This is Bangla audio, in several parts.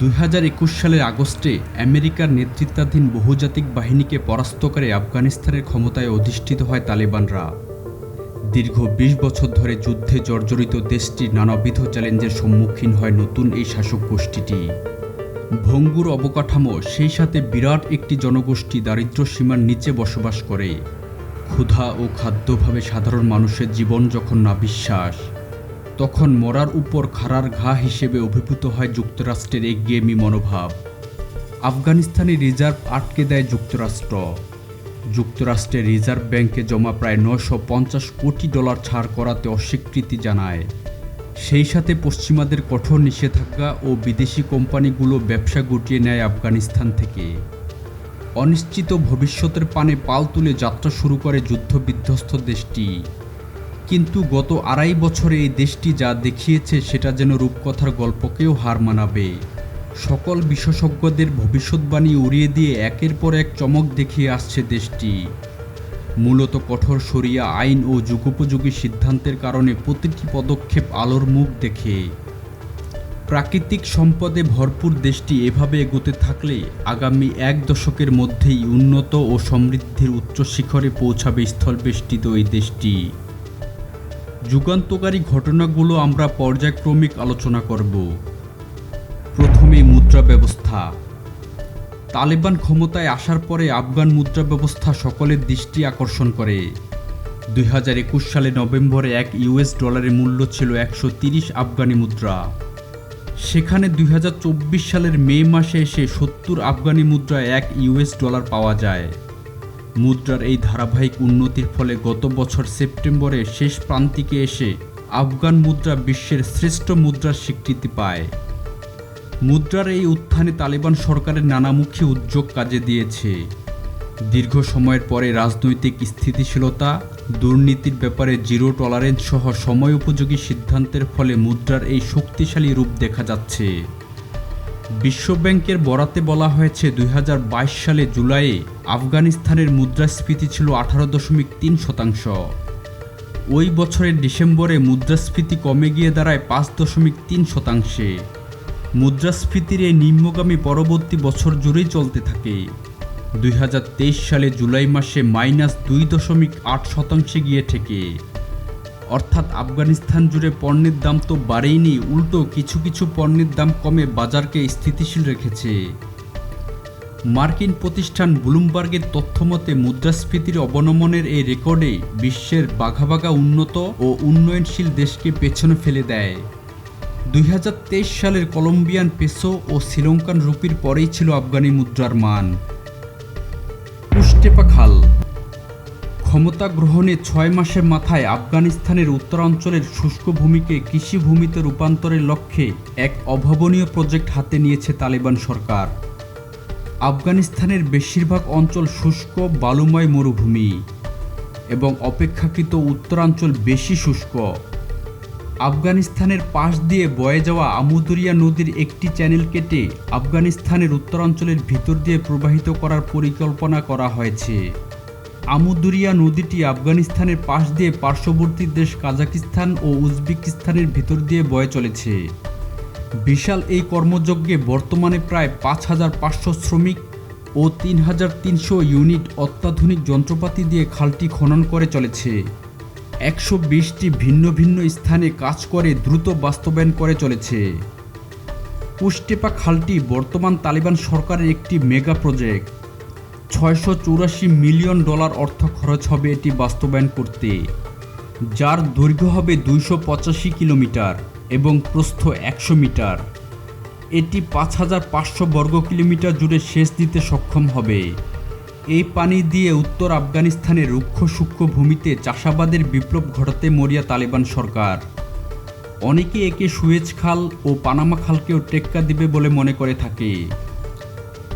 দুই হাজার একুশ সালের আগস্টে আমেরিকার নেতৃত্বাধীন বহুজাতিক বাহিনীকে পরাস্ত করে আফগানিস্তানের ক্ষমতায় অধিষ্ঠিত হয় তালেবানরা। দীর্ঘ ২০ বছর ধরে যুদ্ধে জর্জরিত দেশটি নানাবিধ চ্যালেঞ্জের সম্মুখীন হয় নতুন এই শাসক গোষ্ঠীটি। ভঙ্গুর অবকাঠামো সেই সাথে বিরাট একটি জনগোষ্ঠী দারিদ্র্য সীমার নিচে বসবাস করে। ক্ষুধা ও খাদ্যভাবে সাধারণ মানুষের জীবন যখন নাবিশ্বাস তখন মরার উপর খাড়ার ঘা হিসেবে অভিভূত হয় যুক্তরাষ্ট্রের এগিয়েমি মনোভাব। আফগানিস্তানি রিজার্ভ আটকে দেয় যুক্তরাষ্ট্র। যুক্তরাষ্ট্রের রিজার্ভ ব্যাংকে জমা প্রায় নশো পঞ্চাশ কোটি ডলার ছাড় করাতে অস্বীকৃতি জানায়। সেই সাথে পশ্চিমাদের কঠোর নিষেধাজ্ঞা ও বিদেশি কোম্পানিগুলো ব্যবসা গুটিয়ে নেয় আফগানিস্তান থেকে। অনিশ্চিত ভবিষ্যতের পানে পাল তুলে যাত্রা শুরু করে যুদ্ধবিধ্বস্ত দেশটি। কিন্তু গত আড়াই বছরে এই দেশটি যা দেখিয়েছে সেটা যেন রূপকথার গল্পকেও হার মানাবে। সকল বিশেষজ্ঞদের ভবিষ্যৎবাণী উড়িয়ে দিয়ে একের পর এক চমক দেখিয়ে আসছে দেশটি। মূলত কঠোর সরিয়া আইন ও যুগোপযোগী সিদ্ধান্তের কারণে প্রতিটি পদক্ষেপ আলোর মুখ দেখে। প্রাকৃতিক সম্পদে ভরপুর দেশটি এভাবে এগোতে থাকলে আগামী এক দশকের মধ্যেই উন্নত ও সমৃদ্ধির উচ্চ শিখরে পৌঁছাবে স্থলবেষ্টিত এই দেশটি। যুগান্তকারী ঘটনাগুলো আমরা পর্যায়ক্রমিক আলোচনা করব। প্রথমে মুদ্রা ব্যবস্থা। তালেবান ক্ষমতায় আসার পরে আফগান মুদ্রা ব্যবস্থা সকলের দৃষ্টি আকর্ষণ করে। দুই হাজার একুশ সালে নভেম্বরে এক ইউএস ডলারের মূল্য ছিল একশো তিরিশ আফগানি মুদ্রা। সেখানে দুই হাজার চব্বিশ সালের মে মাসে এসে সত্তর আফগানি মুদ্রায় এক ইউএস ডলার পাওয়া যায়। মুদ্রার এই ধারাবাহিক উন্নতির ফলে গত বছর সেপ্টেম্বরে শেষ প্রান্তিকে এসে আফগান মুদ্রা বিশ্বের শ্রেষ্ঠ মুদ্রার স্বীকৃতি পায়। মুদ্রার এই উত্থানে তালেবান সরকারের নানামুখী উদ্যোগ কাজে দিয়েছে। দীর্ঘ সময়ের পরে রাজনৈতিক স্থিতিশীলতা, দুর্নীতির ব্যাপারে জিরো টলারেন্স সহ সময় উপযোগী সিদ্ধান্তের ফলে মুদ্রার এই শক্তিশালী রূপ দেখা যাচ্ছে। বিশ্বব্যাংকের বরাতে বলা হয়েছে দুই হাজার বাইশ সালে জুলাইয়ে আফগানিস্তানের মুদ্রাস্ফীতি ছিল আঠারো দশমিক তিন শতাংশ। ওই বছরের ডিসেম্বরে মুদ্রাস্ফীতি কমে গিয়ে দাঁড়ায় পাঁচ দশমিক তিন শতাংশে। মুদ্রাস্ফীতির এই নিম্নগামী পরবর্তী বছর জুড়েই চলতে থাকে। দুই হাজার তেইশ সালে জুলাই মাসে মাইনাস দুই দশমিক আট শতাংশে গিয়ে ঠেকে। অর্থাৎ আফগানিস্তান জুড়ে পণ্যের দাম তো বাড়েইনি, উল্টো কিছু কিছু পণ্যের দাম কমে বাজারকে স্থিতিশীল রেখেছে। মার্কিন প্রতিষ্ঠান ব্লুমবার্গের তথ্যমতে, মুদ্রাস্ফীতির অবনমনের এই রেকর্ডে বিশ্বের বাঘাবাঘা উন্নত ও উন্নয়নশীল দেশকে পেছনে ফেলে দেয়। দুই হাজার তেইশ সালের কলম্বিয়ান পেসো ও শ্রীলঙ্কান রুপির পরেই ছিল আফগানি মুদ্রার মান। পুষ্টেপা খাল ক্ষমতা গ্রহণে ছয় মাসের মাথায় আফগানিস্তানের উত্তরাঞ্চলের শুষ্ক ভূমিকে কৃষিভূমিতে রূপান্তরের লক্ষ্যে এক অভাবনীয় প্রজেক্ট হাতে নিয়েছে তালেবান সরকার। আফগানিস্তানের বেশিরভাগ অঞ্চল শুষ্ক, বালুময় মরুভূমি এবং অপেক্ষাকৃত উত্তরাঞ্চল বেশি শুষ্ক। আফগানিস্তানের পাশ দিয়ে বয়ে যাওয়া আমুদরিয়া নদীর একটি চ্যানেল কেটে আফগানিস্তানের উত্তরাঞ্চলের ভিতর দিয়ে প্রবাহিত করার পরিকল্পনা করা হয়েছে। আমুদরিয়া নদীটি আফগানিস্তানের পাশ দিয়ে পার্শ্ববর্তী দেশ কাজাকিস্তান ও উজবেকিস্তানের ভিতর দিয়ে বয়ে চলেছে। বিশাল এই কর্মযজ্ঞে বর্তমানে প্রায় পাঁচ হাজার পাঁচশো শ্রমিক ও তিন হাজার তিনশো ইউনিট অত্যাধুনিক যন্ত্রপাতি দিয়ে খালটি খনন করে চলেছে। একশো বিশটি ভিন্ন ভিন্ন স্থানে কাজ করে দ্রুত বাস্তবায়ন করে চলেছে। পুষ্টেপা খালটি বর্তমান তালিবান সরকারের একটি মেগা প্রজেক্ট। ছয়শো চৌরাশি মিলিয়ন ডলার অর্থ খরচ হবে এটি বাস্তবায়ন করতে, যার দৈর্ঘ্য হবে দুইশো পঁচাশি কিলোমিটার এবং প্রস্থ একশো মিটার। এটি পাঁচ হাজার পাঁচশো বর্গ কিলোমিটার জুড়ে সেচ দিতে সক্ষম হবে। এই পানি দিয়ে উত্তর আফগানিস্তানের রুক্ষ সূক্ষ্ম ভূমিতে চাষাবাদের বিপ্লব ঘটাতে মরিয়া তালেবান সরকার। অনেকে একে সুয়েজ খাল ও পানামা খালকেও টেক্কা দিবে বলে মনে করে থাকে।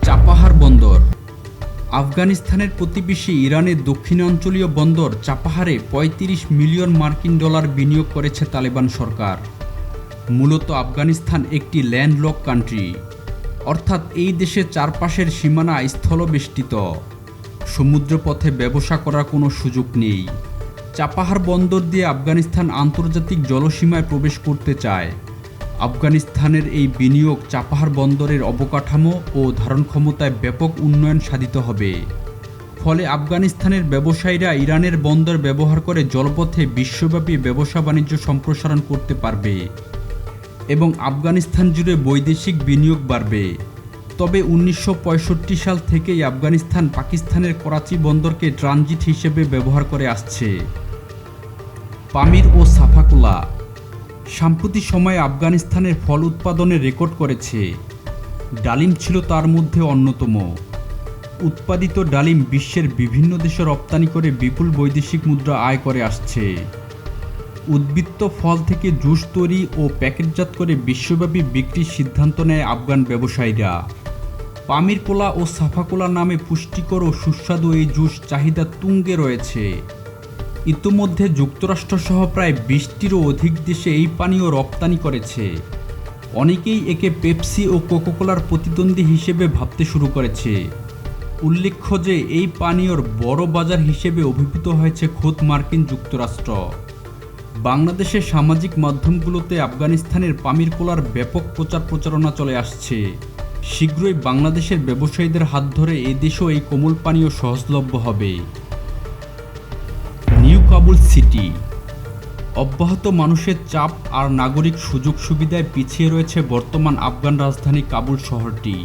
চাপাহার বন্দর আফগানিস্তানের প্রতিবেশী ইরানের দক্ষিণাঞ্চলীয় বন্দর চাপাহারে ৩৫ মিলিয়ন মার্কিন ডলার বিনিয়োগ করেছে তালেবান সরকার। মূলত আফগানিস্তান একটি ল্যান্ডলক কান্ট্রি। অর্থাৎ এই দেশের চারপাশের সীমানা স্থলবেষ্টিত। সমুদ্রপথে ব্যবসা করার কোনো সুযোগ নেই। চাপাহার বন্দর দিয়ে আফগানিস্তান আন্তর্জাতিক জলসীমায় প্রবেশ করতে চায়। আফগানিস্তানের এই বিনিয়োগ চাপাহার বন্দরের অবকাঠামো ও ধারণ ক্ষমতায় ব্যাপক উন্নয়ন সাধিত হবে। ফলে আফগানিস্তানের ব্যবসায়ীরা ইরানের বন্দর ব্যবহার করে জলপথে বিশ্বব্যাপী ব্যবসা বাণিজ্য সম্প্রসারণ করতে পারবে এবং আফগানিস্তান জুড়ে বৈদেশিক বিনিয়োগ বাড়বে। তবে উনিশশো পঁয়ষট্টি সাল থেকেই আফগানিস্তান পাকিস্তানের করাচি বন্দরকে ট্রানজিট হিসেবে ব্যবহার করে আসছে। পামির ও সাফাকুলা সাম্প্রতিক সময়ে আফগানিস্তানের ফল উৎপাদনে রেকর্ড করেছে। ডালিম ছিল তার মধ্যে অন্যতম। উৎপাদিত ডালিম বিশ্বের বিভিন্ন দেশে রপ্তানি করে বিপুল বৈদেশিক মুদ্রা আয় করে আসছে। উদ্বৃত্ত ফল থেকে জুস তৈরি ও প্যাকেটজাত করে বিশ্বব্যাপী বিক্রির সিদ্ধান্ত নেয় আফগান ব্যবসায়ীরা। পামির কোলা ও সাফাকোলা নামে পুষ্টিকর ও সুস্বাদু এই জুস চাহিদা তুঙ্গে রয়েছে। ইতোমধ্যে যুক্তরাষ্ট্রসহ প্রায় বিশটিরও অধিক দেশে এই পানীয় রপ্তানি করেছে। অনেকেই একে পেপসি ও কোকোকোলার প্রতিদ্বন্দ্বী হিসেবে ভাবতে শুরু করেছে। উল্লেখ্য যে, এই পানীয়র বড় বাজার হিসেবে অভিভূত হয়েছে খোদ মার্কিন যুক্তরাষ্ট্র। বাংলাদেশের সামাজিক মাধ্যমগুলোতে আফগানিস্তানের পামির কোলার ব্যাপক প্রচার প্রচারণা চলে আসছে। শীঘ্রই বাংলাদেশের ব্যবসায়ীদের হাত ধরে এদেশেও এই কোমল পানীয় সহজলভ্য হবে। Kabul city. অব্যাহত মানুষের চাপ আর নাগরিক সুযোগ সুবিধায় পিছিয়ে রয়েছে বর্তমান আফগান রাজধানী কাবুল শহরটি।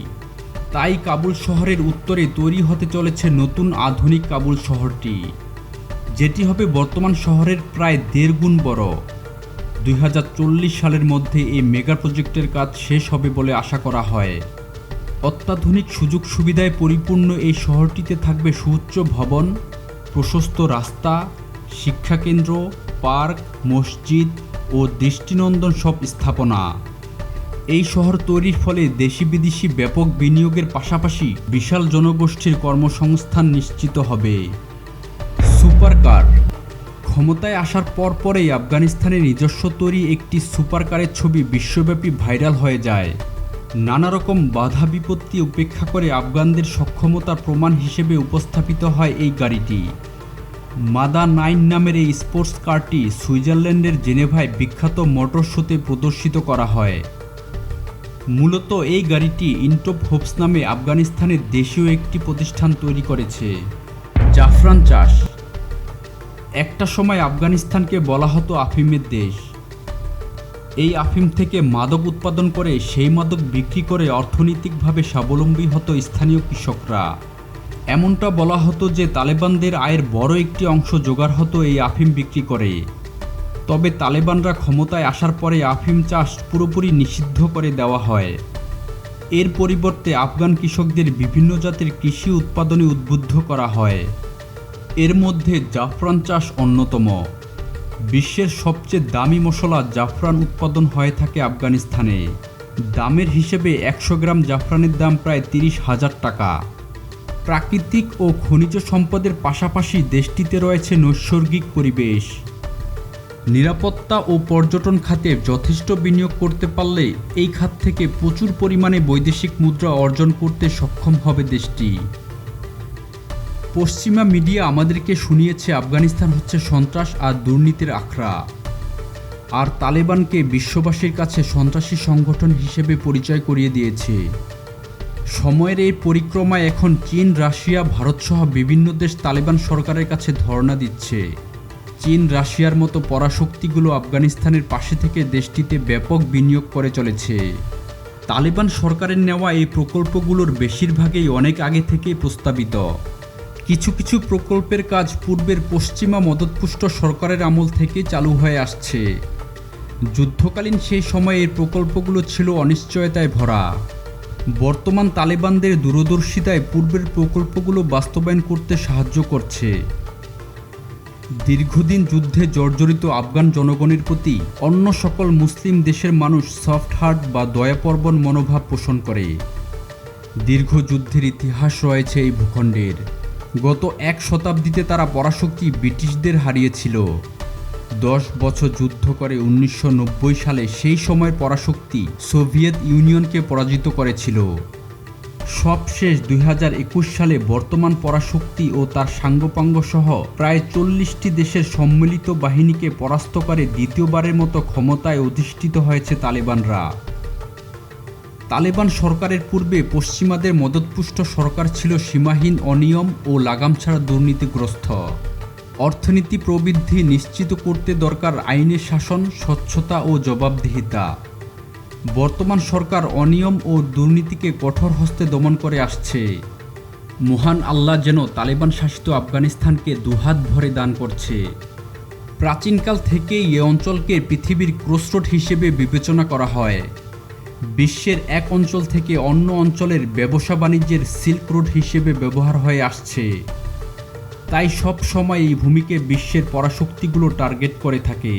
তাই কাবুল শহরের উত্তরে তৈরি হতে চলেছে নতুন আধুনিক কাবুল শহরটি, যেটি হবে বর্তমান শহরের প্রায় দেড় গুণ বড়। দুই হাজার চল্লিশ সালের মধ্যে এই মেগা প্রজেক্টের কাজ শেষ হবে বলে আশা করা হয়। অত্যাধুনিক সুযোগ সুবিধায় পরিপূর্ণ এই শহরটিতে থাকবে সুউচ্চ ভবন, প্রশস্ত রাস্তা শিক্ষাকেন্দ্র, পার্ক, মসজিদ ও দৃষ্টিনন্দন সব স্থাপনা। এই শহর তৈরির ফলে দেশি বিদেশি ব্যাপক বিনিয়োগের পাশাপাশি বিশাল জনগোষ্ঠীর কর্মসংস্থান নিশ্চিত হবে। সুপার কার ক্ষমতায় আসার পর পরেই আফগানিস্তানের নিজস্ব তৈরি একটি সুপার কারের ছবি বিশ্বব্যাপী ভাইরাল হয়ে যায়। নানা রকম বাধা বিপত্তি উপেক্ষা করে আফগানদের সক্ষমতার প্রমাণ হিসেবে উপস্থাপিত হয় এই গাড়িটি। মাদা নাইন নামের এই স্পোর্টস কারটি সুইজারল্যান্ডের জেনেভায় বিখ্যাত মোটর শোতে প্রদর্শিত করা হয়। মূলত এই গাড়িটি ইন্টোপ হোপস নামে আফগানিস্তানের দেশীয় একটি প্রতিষ্ঠান তৈরি করেছে। জাফরান চাষ। একটা সময় আফগানিস্তানকে বলা হতো আফিমের দেশ। এই আফিম থেকে মাদক উৎপাদন করে সেই মাদক বিক্রি করে অর্থনৈতিকভাবে স্বাবলম্বী হতো স্থানীয় কৃষকরা। এমনটা বলা হতো যে তালেবানদের আয়ের বড় একটি অংশ জোগাড় হতো এই আফিম বিক্রি করে। তবে তালেবানরা ক্ষমতায় আসার পরে আফিম চাষ পুরোপুরি নিষিদ্ধ করে দেওয়া হয়। এর পরিবর্তে আফগান কৃষকদের বিভিন্ন জাতের কৃষি উৎপাদনে উদ্বুদ্ধ করা হয়। এর মধ্যে জাফরান চাষ অন্যতম। বিশ্বের সবচেয়ে দামি মশলা জাফরান উৎপাদন হয়ে থাকে আফগানিস্তানে। দামের হিসেবে একশো গ্রাম জাফরানের দাম প্রায় তিরিশ হাজার টাকা। প্রাকৃতিক ও খনিজ সম্পদের পাশাপাশি দেশটিতে রয়েছে নৈসর্গিক পরিবেশ। নিরাপত্তা ও পর্যটন খাতে যথেষ্ট বিনিয়োগ করতে পারলে এই খাত থেকে প্রচুর পরিমাণে বৈদেশিক মুদ্রা অর্জন করতে সক্ষম হবে দেশটি। পশ্চিমা মিডিয়া আমাদেরকে শুনিয়েছে, আফগানিস্তান হচ্ছে সন্ত্রাস আর দুর্নীতির আখড়া। আর তালেবানকে বিশ্ববাসীর কাছে সন্ত্রাসী সংগঠন হিসেবে পরিচয় করিয়ে দিয়েছে। সময়ের এই পরিক্রমায় এখন চীন, রাশিয়া ভারতসহ বিভিন্ন দেশ তালেবান সরকারের কাছে ধর্ণা দিচ্ছে। চীন, রাশিয়ার মতো পরাশক্তিগুলো আফগানিস্তানের পাশে থেকে দেশটিতে ব্যাপক বিনিয়োগ করে চলেছে। তালেবান সরকারের নেওয়া এই প্রকল্পগুলোর বেশিরভাগই অনেক আগে থেকেই প্রস্তাবিত। কিছু কিছু প্রকল্পের কাজ পূর্বের পশ্চিমা মদতপুষ্ট সরকারের আমল থেকে চালু হয়ে আসছে। যুদ্ধকালীন সেই সময়ে এই প্রকল্পগুলো ছিল অনিশ্চয়তায় ভরা। বর্তমান তালেবানদের দূরদর্শিতায় পূর্বের প্রকল্পগুলো বাস্তবায়ন করতে সাহায্য করছে। দীর্ঘদিন যুদ্ধে জর্জরিত আফগান জনগণের প্রতি অন্য সকল মুসলিম দেশের মানুষ সফট হার্ট বা দয়াপর্বণ মনোভাব পোষণ করে। দীর্ঘ যুদ্ধের ইতিহাস রয়েছে এই ভূখণ্ডের। গত এক শতাব্দীতে তারা পরাশক্তি ব্রিটিশদের হারিয়েছিল। দশ বছর যুদ্ধ করে উনিশশো নব্বই সালে সেই সময়ের পরাশক্তি সোভিয়েত ইউনিয়নকে পরাজিত করেছিল। সবশেষ দুই হাজার একুশ সালে বর্তমান পরাশক্তি ও তার সাঙ্গপাঙ্গ সহ প্রায় চল্লিশটি দেশের সম্মিলিত বাহিনীকে পরাস্ত করে দ্বিতীয়বারের মতো ক্ষমতায় অধিষ্ঠিত হয়েছে তালেবানরা। তালেবান সরকারের পূর্বে পশ্চিমাদের মদতপুষ্ট সরকার ছিল সীমাহীন অনিয়ম ও লাগাম ছাড়া দুর্নীতিগ্রস্ত। অর্থনীতি প্রবৃদ্ধি নিশ্চিত করতে দরকার আইনের শাসন, স্বচ্ছতা ও জবাবদিহিতা। বর্তমান সরকার অনিয়ম ও দুর্নীতিকে কঠোর হস্তে দমন করে আসছে। মহান আল্লাহ যেন তালেবান শাসিত আফগানিস্তানকে দুহাত ভরে দান করছে। প্রাচীনকাল থেকেই এ অঞ্চলকে পৃথিবীর ক্রসরোড হিসেবে বিবেচনা করা হয়। বিশ্বের এক অঞ্চল থেকে অন্য অঞ্চলের ব্যবসা বাণিজ্যের সিল্ক রোড হিসেবে ব্যবহার হয়ে আসছে। তাই সব সময় এই ভূমিকে বিশ্বের পরাশক্তিগুলো টার্গেট করে থাকে।